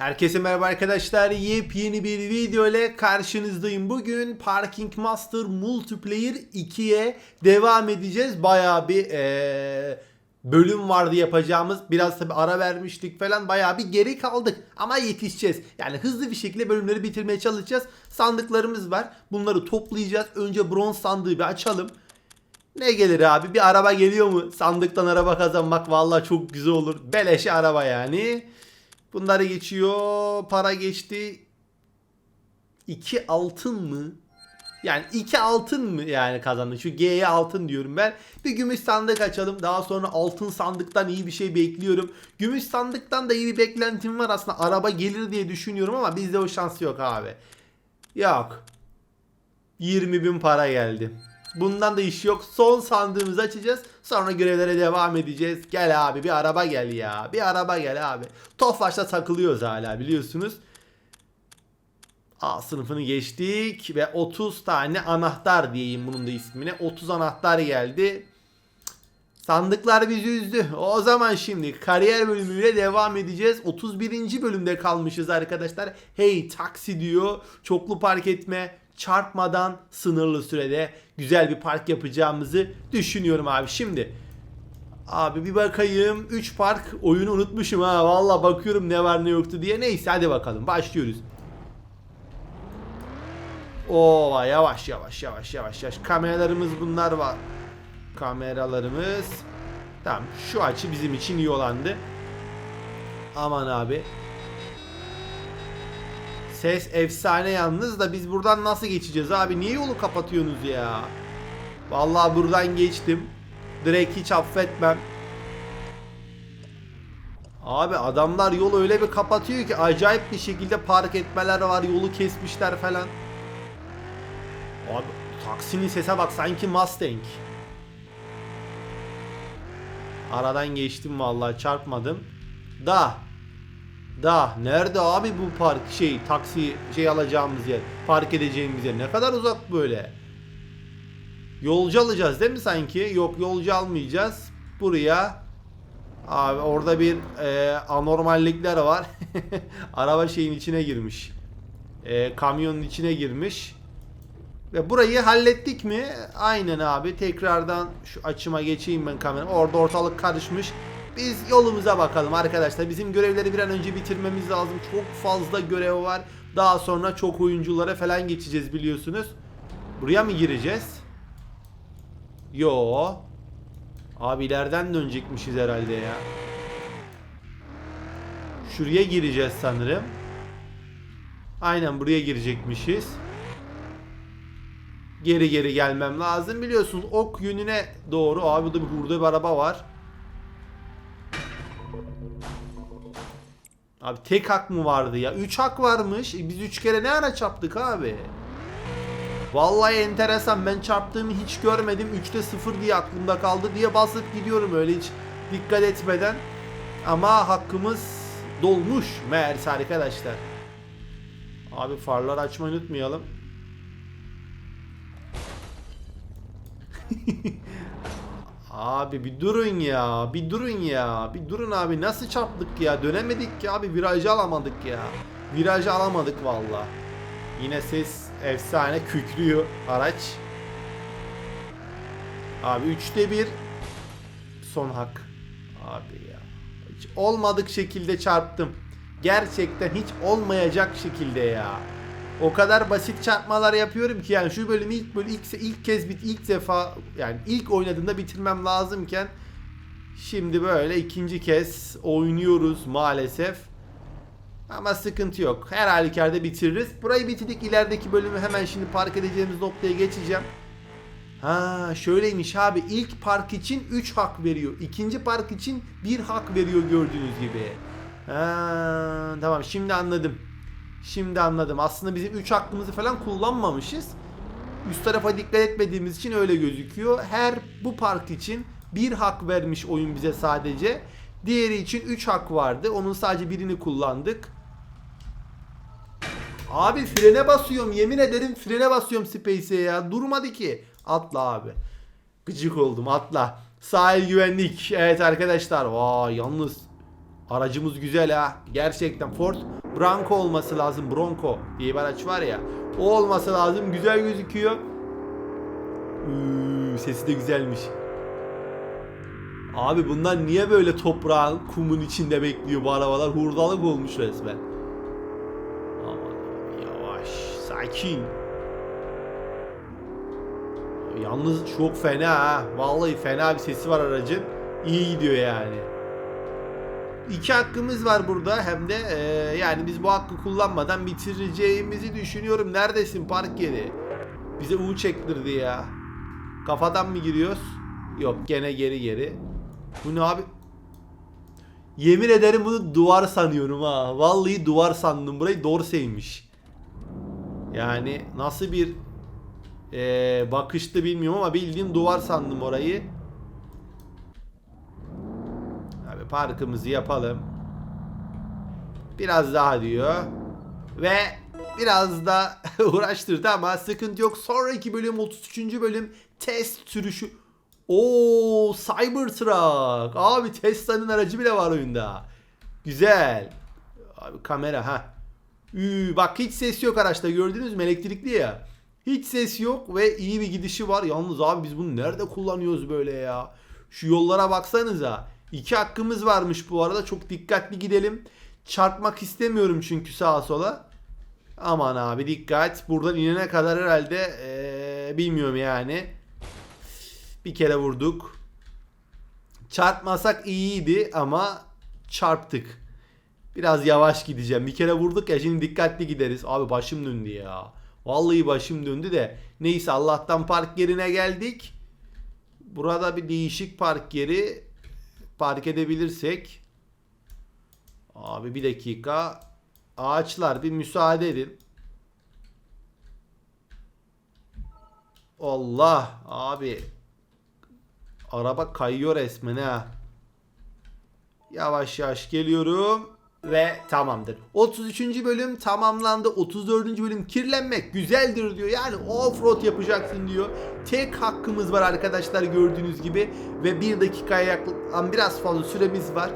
Herkese merhaba arkadaşlar. Yepyeni bir video ile karşınızdayım. Bugün Parking Master Multiplayer 2'ye devam edeceğiz. Bayağı bir eee, bölüm vardı yapacağımız. Biraz tabi ara vermiştik falan. Bayağı bir geri kaldık. Ama yetişeceğiz. Yani hızlı bir şekilde bölümleri bitirmeye çalışacağız. Sandıklarımız var. Bunları toplayacağız. Önce bronz sandığı bir açalım. Ne gelir abi? Bir araba geliyor mu? Sandıktan araba kazanmak vallahi çok güzel olur. Beleşe araba yani. Bunları geçiyor. Para geçti. 2 altın mı? Yani 2 altın mı yani kazandı? Şu G'ye altın diyorum ben. Bir gümüş sandık açalım. Daha sonra altın sandıktan iyi bir şey bekliyorum. Gümüş sandıktan da iyi bir beklentim var aslında. Araba gelir diye düşünüyorum ama bizde o şans yok abi. Yok. 20 bin para geldi. Bundan da iş yok. Son sandığımızı açacağız. Sonra görevlere devam edeceğiz. Gel abi bir araba gel ya. Bir araba gel abi. Tofaş'ta takılıyoruz hala biliyorsunuz. A sınıfını geçtik ve 30 tane anahtar diyeyim bunun da ismine. 30 anahtar geldi. Sandıklar bizi üzdü. O zaman şimdi kariyer bölümüyle devam edeceğiz. 31. bölümde kalmışız arkadaşlar. Hey taksi diyor. Çoklu park etme, çarpmadan sınırlı sürede güzel bir park yapacağımızı düşünüyorum abi. Şimdi Abi bir bakayım. 3 park oyunu unutmuşum ha. Valla bakıyorum ne var ne yoktu diye. Neyse hadi bakalım. Başlıyoruz. Oo yavaş yavaş yavaş yavaş yavaş. Kameralarımız bunlar var. Kameralarımız. Tamam şu açı bizim için iyi olandı. Aman abi. Ses efsane yalnız da biz buradan nasıl geçeceğiz abi? Niye yolu kapatıyorsunuz ya? Vallahi buradan geçtim. Direkt hiç affetmem. Abi adamlar yolu öyle bir kapatıyor ki acayip bir şekilde park etmeler var. Yolu kesmişler falan. Abi taksinin sese bak sanki Mustang. Aradan geçtim vallahi çarpmadım. Da. Da nerede abi bu park şey taksi şey alacağımız yer park edeceğimiz yer ne kadar uzak böyle. Yolcu alacağız değil mi sanki? Yok yolcu almayacağız. Buraya abi orada bir e, anormallikler var. Araba şeyin içine girmiş. E, kamyonun içine girmiş. Ve burayı hallettik mi? Aynen abi. Tekrardan şu açıma geçeyim ben kamera. Orada ortalık karışmış. Biz yolumuza bakalım arkadaşlar. Bizim görevleri bir an önce bitirmemiz lazım. Çok fazla görev var. Daha sonra çok oyunculara falan geçeceğiz biliyorsunuz. Buraya mı gireceğiz? Yo. Abi ileriden dönecekmişiz herhalde ya. Şuraya gireceğiz sanırım. Aynen buraya girecekmişiz. Geri geri gelmem lazım. Biliyorsunuz ok yönüne doğru. Abi burada bir, burada araba var. Abi tek hak mı vardı ya? 3 hak varmış. E biz 3 kere ne ara çarptık abi? Vallahi enteresan. Ben çarptığımı hiç görmedim. 3'te 0 diye aklımda kaldı diye basıp gidiyorum öyle hiç dikkat etmeden. Ama hakkımız dolmuş meğerse arkadaşlar. Abi farları açmayı unutmayalım. Abi bir durun ya. Bir durun ya. Bir durun abi. Nasıl çarptık ya? Dönemedik ki abi. Virajı alamadık ya. Virajı alamadık valla. Yine ses efsane kükrüyor araç. Abi üçte bir son hak. Abi ya. Hiç olmadık şekilde çarptım. Gerçekten hiç olmayacak şekilde ya. O kadar basit çarpmalar yapıyorum ki yani şu bölümü ilk böyle ilk, ilk kez bit ilk defa yani ilk oynadığımda bitirmem lazımken şimdi böyle ikinci kez oynuyoruz maalesef. Ama sıkıntı yok. Her halükarda bitiririz. Burayı bitirdik. İlerideki bölümü hemen şimdi park edeceğimiz noktaya geçeceğim. Ha şöyleymiş abi. İlk park için 3 hak veriyor. İkinci park için 1 hak veriyor gördüğünüz gibi. Ha, tamam şimdi anladım. Şimdi anladım. Aslında bizim 3 hakkımızı falan kullanmamışız. Üst tarafa dikkat etmediğimiz için öyle gözüküyor. Her bu park için bir hak vermiş oyun bize sadece. Diğeri için 3 hak vardı. Onun sadece birini kullandık. Abi frene basıyorum. Yemin ederim frene basıyorum Space'e ya. Durmadı ki. Atla abi. Gıcık oldum atla. Sahil güvenlik. Evet arkadaşlar. Vay yalnız Aracımız güzel ha. Gerçekten Ford Bronco olması lazım. Bronco diye bir araç var ya. O olması lazım. Güzel gözüküyor. Üü, sesi de güzelmiş. Abi bunlar niye böyle toprağın, kumun içinde bekliyor bu arabalar? Hurdalık olmuş resmen. Aman yavaş, sakin. Yalnız çok fena ha. Vallahi fena bir sesi var aracın. İyi gidiyor yani. İki hakkımız var burada hem de e, yani biz bu hakkı kullanmadan bitireceğimizi düşünüyorum. Neredesin park yeri? Bize U çektirdi ya. Kafadan mı giriyoruz? Yok gene geri geri. Bu ne abi? Yemin ederim bunu duvar sanıyorum ha. Vallahi duvar sandım. Burayı Dorsey'miş. Yani nasıl bir e, bakıştı bilmiyorum ama bildiğin duvar sandım orayı. Abi parkımızı yapalım. Biraz daha diyor. Ve biraz da uğraştırdı ama sıkıntı yok. Sonraki bölüm 33. bölüm test sürüşü. Oo Cybertruck. Abi Tesla'nın aracı bile var oyunda. Güzel. Abi kamera ha. Üü, bak hiç ses yok araçta gördünüz mü elektrikli ya. Hiç ses yok ve iyi bir gidişi var. Yalnız abi biz bunu nerede kullanıyoruz böyle ya? Şu yollara baksanıza. İki hakkımız varmış bu arada. Çok dikkatli gidelim. Çarpmak istemiyorum çünkü sağa sola. Aman abi dikkat. Buradan inene kadar herhalde ee, bilmiyorum yani. Bir kere vurduk. Çarpmasak iyiydi ama çarptık. Biraz yavaş gideceğim. Bir kere vurduk ya şimdi dikkatli gideriz. Abi başım döndü ya. Vallahi başım döndü de. Neyse Allah'tan park yerine geldik. Burada bir değişik park yeri park edebilirsek. Abi bir dakika. Ağaçlar bir müsaade edin. Allah abi. Araba kayıyor resmen ha. Yavaş yavaş geliyorum ve tamamdır. 33. bölüm tamamlandı. 34. bölüm kirlenmek güzeldir diyor. Yani offroad yapacaksın diyor. Tek hakkımız var arkadaşlar gördüğünüz gibi ve 1 dakikaya yaklaşan biraz fazla süremiz var.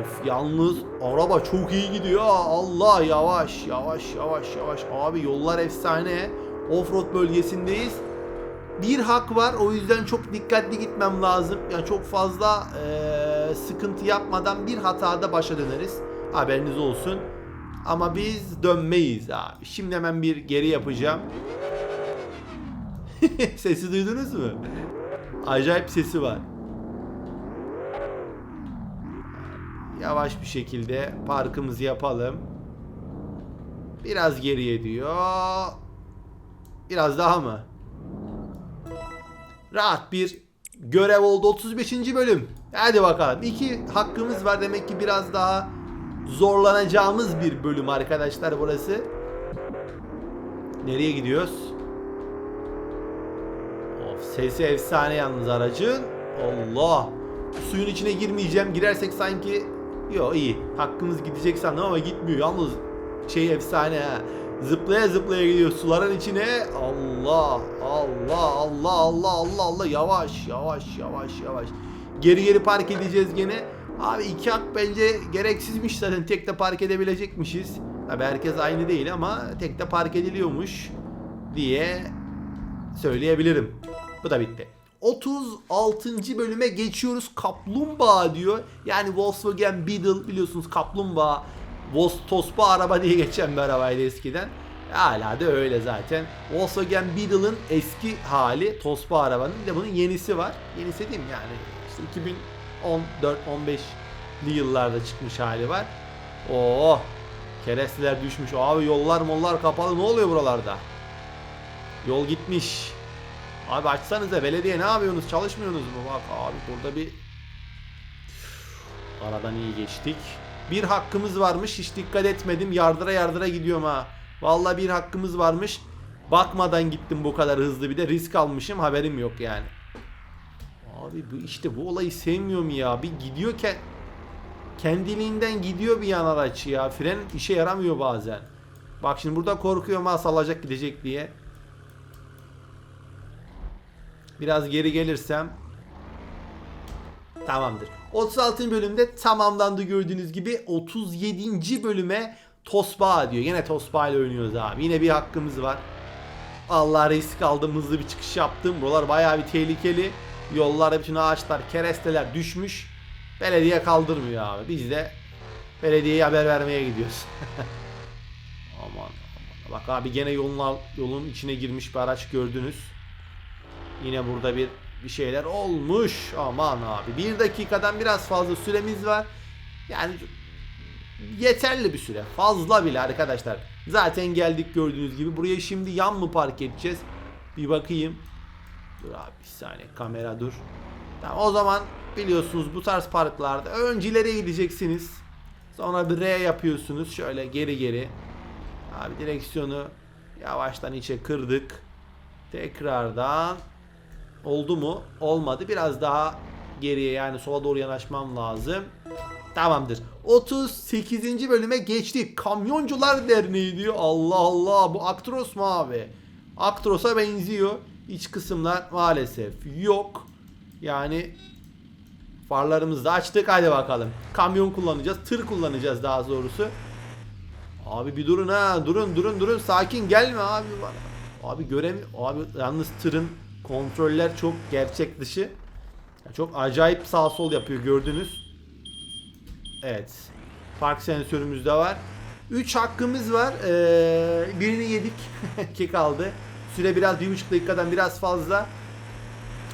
Of yalnız araba çok iyi gidiyor. Allah yavaş yavaş yavaş yavaş. Abi yollar efsane. Offroad bölgesindeyiz. Bir hak var o yüzden çok dikkatli gitmem lazım. Yani çok fazla eee, sıkıntı yapmadan bir hatada başa döneriz. Haberiniz olsun. Ama biz dönmeyiz abi. Şimdi hemen bir geri yapacağım. Sesi duydunuz mu? Acayip sesi var. Yavaş bir şekilde parkımızı yapalım. Biraz geriye diyor. Biraz daha mı? Rahat bir görev oldu 35. bölüm. Hadi bakalım. İki hakkımız var demek ki biraz daha zorlanacağımız bir bölüm arkadaşlar burası. Nereye gidiyoruz? Of sesi efsane yalnız aracın. Allah. Suyun içine girmeyeceğim. Girersek sanki Yo iyi. Hakkımız gidecek sandım ama gitmiyor. Yalnız şey efsane ha. Zıplaya zıplaya gidiyor suların içine. Allah Allah Allah Allah Allah Allah yavaş yavaş yavaş yavaş. Geri geri park edeceğiz gene. Abi iki hak bence gereksizmiş zaten tek de park edebilecekmişiz. Tabi herkes aynı değil ama tek de park ediliyormuş diye söyleyebilirim. Bu da bitti. 36. bölüme geçiyoruz. Kaplumbağa diyor. Yani Volkswagen Beetle biliyorsunuz kaplumbağa. Vos Tospa araba diye geçen bir arabaydı eskiden. Hala da öyle zaten. Volkswagen Beetle'ın eski hali Tospa arabanın. Bir de bunun yenisi var. Yenisi değil mi yani? İşte 2014-15'li yıllarda çıkmış hali var. Oo, keresteler düşmüş. Abi yollar mollar kapalı. Ne oluyor buralarda? Yol gitmiş. Abi açsanıza belediye ne yapıyorsunuz? Çalışmıyorsunuz mu? Bak abi burada bir aradan iyi geçtik. Bir hakkımız varmış. Hiç dikkat etmedim. Yardıra yardıra gidiyorum ha. Vallahi bir hakkımız varmış. Bakmadan gittim bu kadar hızlı bir de risk almışım haberim yok yani. Abi bu işte bu olayı sevmiyorum ya. Bir gidiyor ki kendiliğinden gidiyor bir yan araç ya. Fren işe yaramıyor bazen. Bak şimdi burada korkuyorum ha salacak gidecek diye. Biraz geri gelirsem Tamamdır. 36. bölümde tamamlandı gördüğünüz gibi 37. bölüme Tosba diyor. Yine Tosba ile oynuyoruz abi. Yine bir hakkımız var. Allah risk aldım hızlı bir çıkış yaptım. Buralar bayağı bir tehlikeli. Yollarda bütün ağaçlar, keresteler düşmüş. Belediye kaldırmıyor abi. Biz de belediyeye haber vermeye gidiyoruz. aman aman. Bak abi gene yolun, yolun içine girmiş bir araç gördünüz. Yine burada bir bir şeyler olmuş. Aman abi. Bir dakikadan biraz fazla süremiz var. Yani yeterli bir süre. Fazla bile arkadaşlar. Zaten geldik gördüğünüz gibi. Buraya şimdi yan mı park edeceğiz? Bir bakayım. Dur abi bir saniye kamera dur. Tamam o zaman biliyorsunuz bu tarz parklarda önce ileriye gideceksiniz. Sonra bir R yapıyorsunuz. Şöyle geri geri. Abi direksiyonu yavaştan içe kırdık. Tekrardan oldu mu? Olmadı. Biraz daha geriye yani sola doğru yanaşmam lazım. Tamamdır. 38. bölüme geçtik. Kamyoncular Derneği diyor. Allah Allah bu Aktros mu abi? Aktros'a benziyor. İç kısımlar maalesef yok. Yani farlarımızı da açtık. Hadi bakalım. Kamyon kullanacağız. Tır kullanacağız daha doğrusu. Abi bir durun ha. Durun durun durun. Sakin gelme abi bana. Abi göremi Abi yalnız tırın kontroller çok gerçek dışı. Çok acayip sağ sol yapıyor gördünüz. Evet. Park sensörümüz de var. 3 hakkımız var. Ee, birini yedik. Ki kaldı. Süre biraz bir buçuk dakikadan biraz fazla.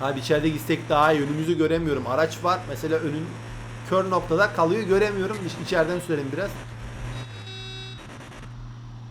Abi içeride gitsek daha iyi. Önümüzü göremiyorum. Araç var. Mesela önün kör noktada kalıyor. Göremiyorum. İç- İçeriden sürelim biraz.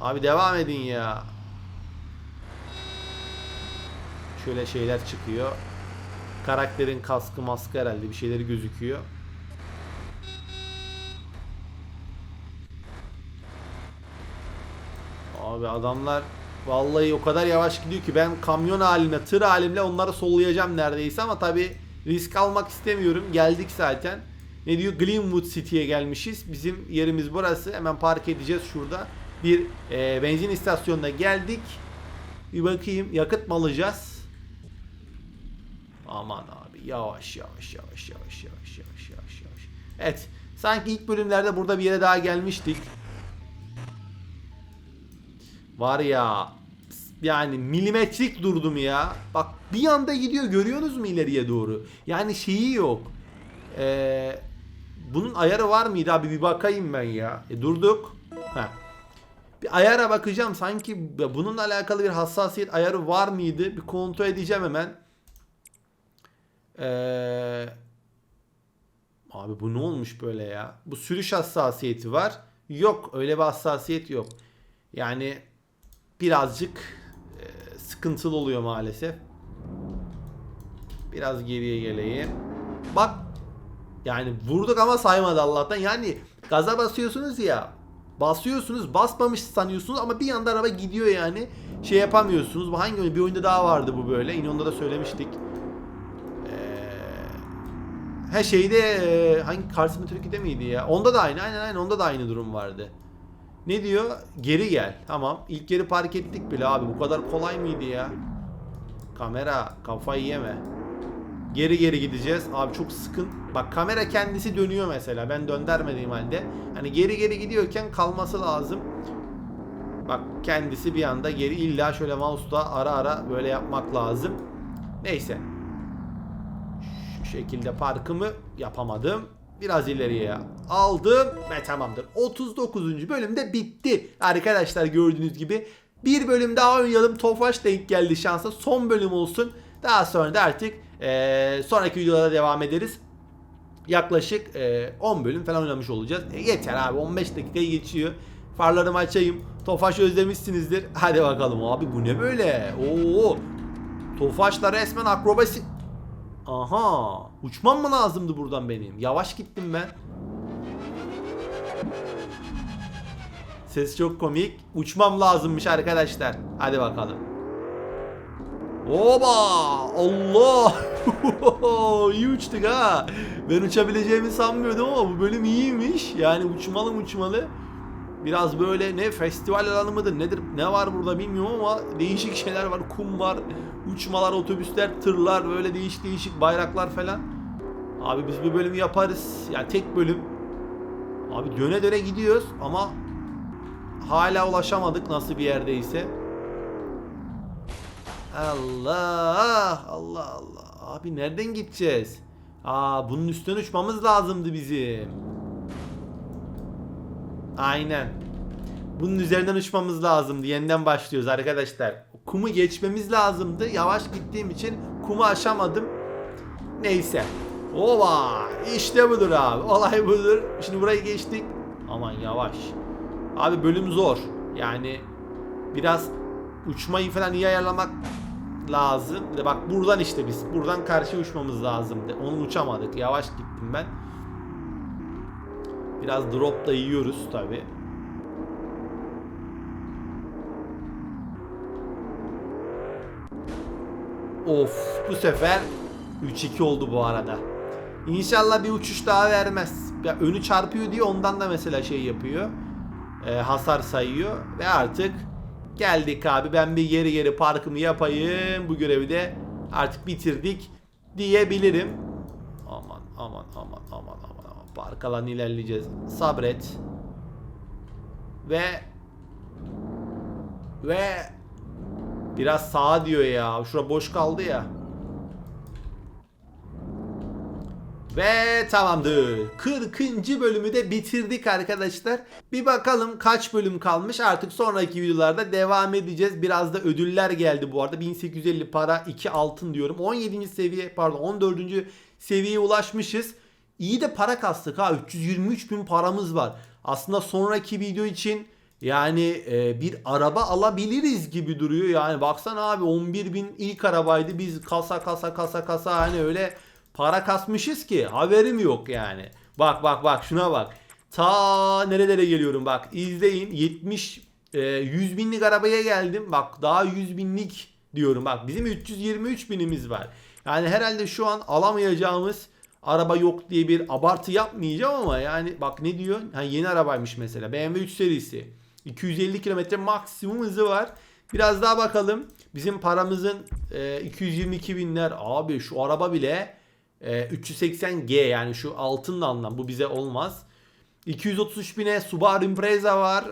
Abi devam edin ya. Şöyle şeyler çıkıyor. Karakterin kaskı maskı herhalde bir şeyleri gözüküyor. Abi adamlar vallahi o kadar yavaş gidiyor ki ben kamyon haline, tır halimle onları sollayacağım neredeyse ama tabi risk almak istemiyorum. Geldik zaten. Ne diyor? Glenwood City'ye gelmişiz. Bizim yerimiz burası. Hemen park edeceğiz şurada. Bir e, benzin istasyonuna geldik. Bir bakayım yakıt mı alacağız? Aman abi yavaş yavaş yavaş yavaş yavaş yavaş yavaş yavaş. Evet. Sanki ilk bölümlerde burada bir yere daha gelmiştik. Var ya yani milimetrik durdum ya. Bak bir anda gidiyor görüyorsunuz mu ileriye doğru? Yani şeyi yok. Ee, bunun ayarı var mıydı abi bir bakayım ben ya. E, durduk. Heh. Bir ayara bakacağım sanki bununla alakalı bir hassasiyet ayarı var mıydı? Bir kontrol edeceğim hemen. Ee, abi bu ne olmuş böyle ya? Bu sürüş hassasiyeti var. Yok öyle bir hassasiyet yok. Yani birazcık e, sıkıntılı oluyor maalesef. Biraz geriye geleyim. Bak yani vurduk ama saymadı Allah'tan. Yani gaza basıyorsunuz ya. Basıyorsunuz basmamış sanıyorsunuz ama bir anda araba gidiyor yani. Şey yapamıyorsunuz. Bu hangi oyun? Bir oyunda daha vardı bu böyle. Yine onda da söylemiştik. Ee, Her şeyde hangi Car Simulator'da miydi ya? Onda da aynı. Aynen aynen onda da aynı durum vardı. Ne diyor? Geri gel. Tamam. İlk geri park ettik bile abi. Bu kadar kolay mıydı ya? Kamera kafayı yeme. Geri geri gideceğiz. Abi çok sıkın. Bak kamera kendisi dönüyor mesela. Ben döndürmediğim halde. Hani geri geri gidiyorken kalması lazım. Bak kendisi bir anda geri illa şöyle mouse'la ara ara böyle yapmak lazım. Neyse. Şu şekilde parkımı yapamadım. Biraz ileriye aldım ve tamamdır. 39. bölümde bitti. Arkadaşlar gördüğünüz gibi bir bölüm daha oynayalım. Tofaş denk geldi şansa. Son bölüm olsun. Daha sonra da artık eee, sonraki videolara devam ederiz. Yaklaşık eee, 10 bölüm falan oynamış olacağız. E, yeter abi 15 dakikayı geçiyor. Farlarımı açayım. Tofaş özlemişsinizdir. Hadi bakalım abi bu ne böyle? Oo. Tofaşla resmen akrobasi Aha. Uçmam mı lazımdı buradan benim? Yavaş gittim ben. Ses çok komik. Uçmam lazımmış arkadaşlar. Hadi bakalım. Oba! Allah! İyi uçtuk ha. Ben uçabileceğimi sanmıyordum ama bu bölüm iyiymiş. Yani uçmalı uçmalı. Biraz böyle ne festival alanı mıdır nedir ne var burada bilmiyorum ama değişik şeyler var. Kum var, uçmalar, otobüsler, tırlar böyle değişik değişik bayraklar falan. Abi biz bu bölümü yaparız. Yani tek bölüm. Abi döne döne gidiyoruz ama hala ulaşamadık nasıl bir yerdeyse. Allah Allah Allah. Abi nereden gideceğiz? Aa bunun üstüne uçmamız lazımdı bizim. Aynen. Bunun üzerinden uçmamız lazımdı. Yeniden başlıyoruz arkadaşlar. Kumu geçmemiz lazımdı. Yavaş gittiğim için kumu aşamadım. Neyse. Ova! İşte budur abi. Olay budur. Şimdi burayı geçtik. Aman yavaş. Abi bölüm zor. Yani biraz uçmayı falan iyi ayarlamak lazım. Bak buradan işte biz. Buradan karşı uçmamız lazımdı. Onu uçamadık. Yavaş gittim ben. Biraz drop da yiyoruz tabi. Of bu sefer 3-2 oldu bu arada. İnşallah bir uçuş daha vermez. Ya önü çarpıyor diye ondan da mesela şey yapıyor. Ee, hasar sayıyor ve artık geldik abi ben bir geri geri parkımı yapayım. Bu görevi de artık bitirdik diyebilirim. Aman aman aman alanı ilerleyeceğiz. Sabret. Ve ve biraz sağa diyor ya. Şura boş kaldı ya. Ve tamamdır. 40. bölümü de bitirdik arkadaşlar. Bir bakalım kaç bölüm kalmış. Artık sonraki videolarda devam edeceğiz. Biraz da ödüller geldi bu arada. 1850 para, 2 altın diyorum. 17. seviye pardon 14. seviyeye ulaşmışız. İyi de para kastık ha. 323 bin paramız var. Aslında sonraki video için yani e, bir araba alabiliriz gibi duruyor. Yani baksana abi 11 bin ilk arabaydı. Biz kasa kasa kasa kasa hani öyle para kasmışız ki haberim yok yani. Bak bak bak şuna bak. Ta nerelere geliyorum bak izleyin 70 e, 100 binlik arabaya geldim. Bak daha 100 binlik diyorum bak bizim 323 binimiz var. Yani herhalde şu an alamayacağımız araba yok diye bir abartı yapmayacağım ama yani bak ne diyor? Ha, yeni arabaymış mesela BMW 3 serisi. 250 kilometre maksimum hızı var. Biraz daha bakalım. Bizim paramızın e, 222 binler. Abi şu araba bile e, 380G yani şu altınla anlam. Bu bize olmaz. 233 bine Subaru Impreza var.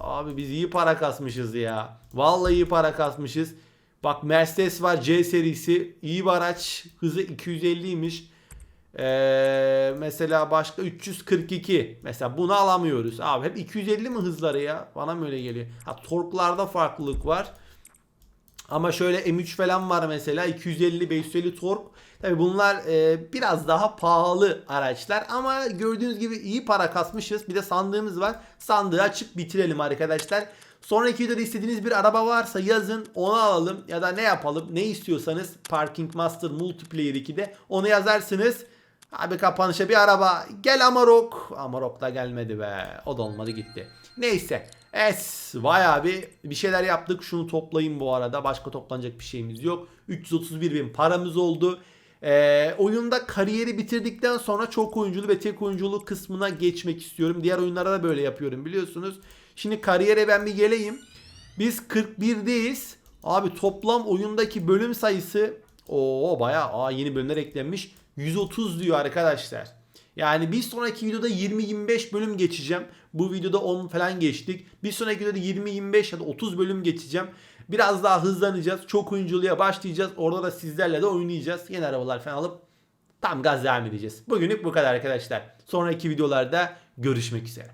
Abi biz iyi para kasmışız ya. Vallahi iyi para kasmışız. Bak Mercedes var C serisi. iyi bir araç. Hızı 250'ymiş. Ee, mesela başka 342. Mesela bunu alamıyoruz. Abi hep 250 mi hızları ya? Bana mı öyle geliyor? Ha torklarda farklılık var. Ama şöyle M3 falan var mesela 250 550 tork. Tabi bunlar e, biraz daha pahalı araçlar ama gördüğünüz gibi iyi para kasmışız. Bir de sandığımız var. Sandığı açıp bitirelim arkadaşlar. Sonraki videoda istediğiniz bir araba varsa yazın onu alalım ya da ne yapalım ne istiyorsanız Parking Master Multiplayer 2'de onu yazarsınız. Abi kapanışa bir araba. Gel Amarok. Amarok da gelmedi be. O da olmadı gitti. Neyse. Es bayağı bir bir şeyler yaptık. Şunu toplayayım bu arada. Başka toplanacak bir şeyimiz yok. 331 bin paramız oldu. Ee, oyunda kariyeri bitirdikten sonra çok oyunculu ve tek oyunculu kısmına geçmek istiyorum. Diğer oyunlara da böyle yapıyorum biliyorsunuz. Şimdi kariyere ben bir geleyim. Biz 41'deyiz. Abi toplam oyundaki bölüm sayısı o bayağı aa, yeni bölümler eklenmiş. 130 diyor arkadaşlar. Yani bir sonraki videoda 20-25 bölüm geçeceğim. Bu videoda 10 falan geçtik. Bir sonraki videoda 20-25 ya da 30 bölüm geçeceğim. Biraz daha hızlanacağız. Çok oyunculuğa başlayacağız. Orada da sizlerle de oynayacağız. Yeni arabalar falan alıp tam gaz devam edeceğiz. Bugünlük bu kadar arkadaşlar. Sonraki videolarda görüşmek üzere.